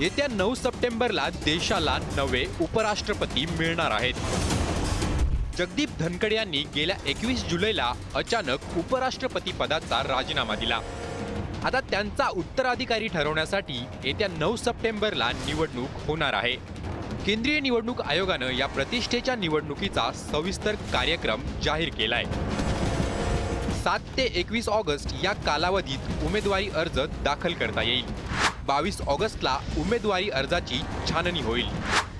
येत्या नऊ सप्टेंबरला देशाला नवे उपराष्ट्रपती मिळणार आहेत. जगदीप धनखड यांनी गेल्या एकवीस जुलैला अचानक उपराष्ट्रपती पदाचा राजीनामा दिला. आता त्यांचा उत्तराधिकारी ठरवण्यासाठी येत्या नऊ सप्टेंबरला निवडणूक होणार आहे. केंद्रीय निवडणूक आयोगानं या प्रतिष्ठेच्या निवडणुकीचा सविस्तर कार्यक्रम जाहीर केलाय. सात ते एकवीस ऑगस्ट या कालावधीत उमेदवारी अर्ज दाखल करता येईल. बावीस ऑगस्टला उमेदवारी अर्जाची छाननी होईल.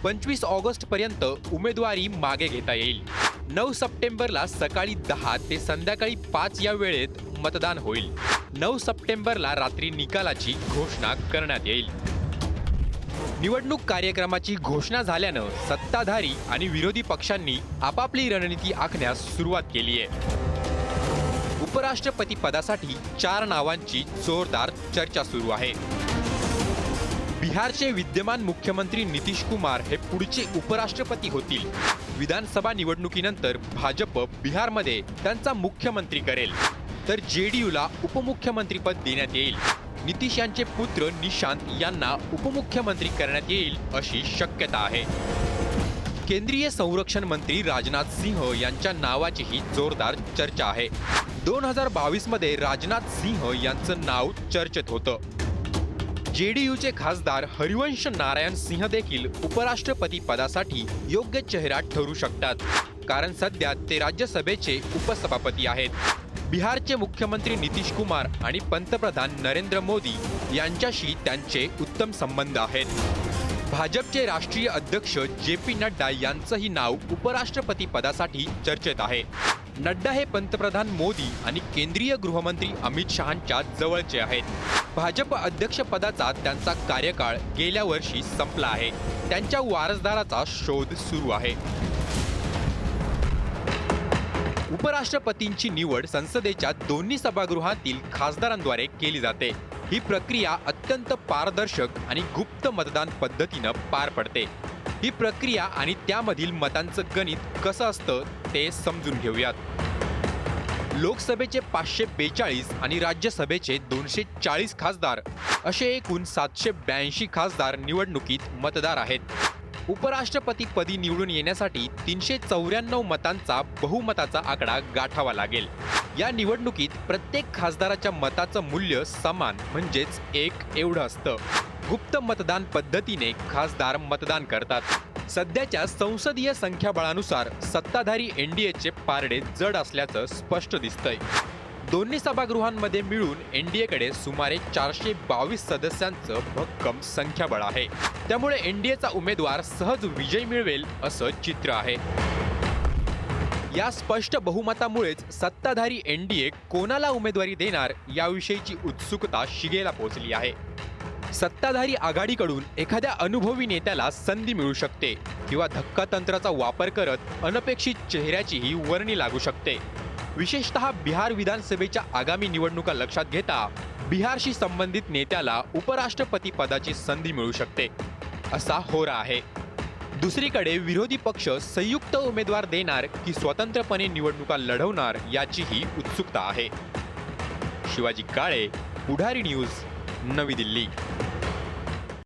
पंचवीस ऑगस्ट पर्यंत उमेदवारी मागे घेता येईल. नऊ सप्टेंबरला सकाळी दहा ते संध्याकाळी पाच या वेळेत मतदान होईल. नऊ सप्टेंबरला रात्री निकालाची घोषणा करण्यात येईल. निवडणूक कार्यक्रमाची घोषणा झाल्यानं सत्ताधारी आणि विरोधी पक्षांनी आपापली रणनीती आखण्यास सुरुवात केली आहे. उपराष्ट्रपती पदासाठी चार नावांची जोरदार चर्चा सुरू आहे. बिहारचे विद्यमान मुख्यमंत्री नितीश कुमार हे पुढचे उपराष्ट्रपती होतील. विधानसभा निवडणुकीनंतर भाजप बिहारमध्ये त्यांचा मुख्यमंत्री करेल. तर जे डी यूला उपमुख्यमंत्रीपद देण्यात येईल. नितीश यांचे पुत्र निशांत यांना उपमुख्यमंत्री करण्यात येईल अशी शक्यता आहे. केंद्रीय संरक्षण मंत्री राजनाथ सिंह यांच्या नावाचीही जोरदार चर्चा आहे. दोन हजार बावीसमध्ये राजनाथ सिंह यांचं नाव चर्चेत होतं. जेडीयूचे खासदार हरिवंश नारायण सिंह देखील उपराष्ट्रपती पदासाठी योग्य चेहरा ठरू शकतात. कारण सध्या ते राज्यसभेचे उपसभापती आहेत. बिहारचे मुख्यमंत्री नितीश कुमार आणि पंतप्रधान नरेंद्र मोदी यांच्याशी त्यांचे उत्तम संबंध आहेत. भाजपचे राष्ट्रीय अध्यक्ष जे पी नड्डा यांचंही नाव उपराष्ट्रपती पदासाठी चर्चेत आहे. नड्डा हे पंतप्रधान मोदी आणि केंद्रीय गृहमंत्री अमित शहांच्या जवळचे आहेत. भाजप अध्यक्षपदाचा त्यांचा कार्यकाळ गेल्या वर्षी संपला आहे. त्यांच्या वारसदाराचा शोध सुरू आहे. उपराष्ट्रपतींची निवड संसदेच्या दोन्ही सभागृहातील खासदारांद्वारे केली जाते. ही प्रक्रिया अत्यंत पारदर्शक आणि गुप्त मतदान पद्धतीनं पार पडते. ही प्रक्रिया आणि त्यामधील मतांचं गणित कसं असतं ते समजून घेऊयात. लोकसभेचे पाचशे बेचाळीस आणि राज्यसभेचे दोनशे चाळीस खासदार असे एकूण सातशे ब्याऐंशी खासदार निवडणुकीत मतदार आहेत. उपराष्ट्रपतीपदी निवडून येण्यासाठी तीनशे चौऱ्याण्णव मतांचा बहुमताचा आकडा गाठावा लागेल. या निवडणुकीत प्रत्येक खासदाराच्या मताचं मूल्य समान म्हणजेच एक एवढं असतं. गुप्त मतदान पद्धतीने खासदार मतदान करतात. सध्याच्या संसदीय संख्याबळानुसार सत्ताधारी एनडीएचे पारडे जड असल्याचं स्पष्ट दिसतंय. दोन्ही सभागृहांमध्ये मिळून एनडीएकडे सुमारे चारशे बावीस सदस्यांचं भक्कम संख्याबळ आहे. त्यामुळे एनडीएचा उमेदवार सहज विजय मिळवेल असं चित्र आहे. या स्पष्ट बहुमतामुळेच सत्ताधारी एनडीए कोणाला उमेदवारी देणार याविषयीची उत्सुकता शिगेला पोहोचली आहे. सत्ताधारी आघाडीकडून एखाद्या अनुभवी नेत्याला संधी मिळू शकते किंवा धक्का तंत्राचा वापर करत अनपेक्षित चेहऱ्याचीही वर्णी लागू शकते. विशेषतः बिहार विधानसभेच्या आगामी निवडणुका लक्षात घेता बिहारशी संबंधित नेत्याला उपराष्ट्रपती पदाची संधी मिळू शकते. असा होरा आहे. दुसरीकडे विरोधी पक्ष संयुक्त उमेदवार देणार की स्वतंत्रपणे निवडणुका लढवणार याचीही उत्सुकता आहे. शिवाजी काळे पुढारी न्यूज नवी दिल्ली.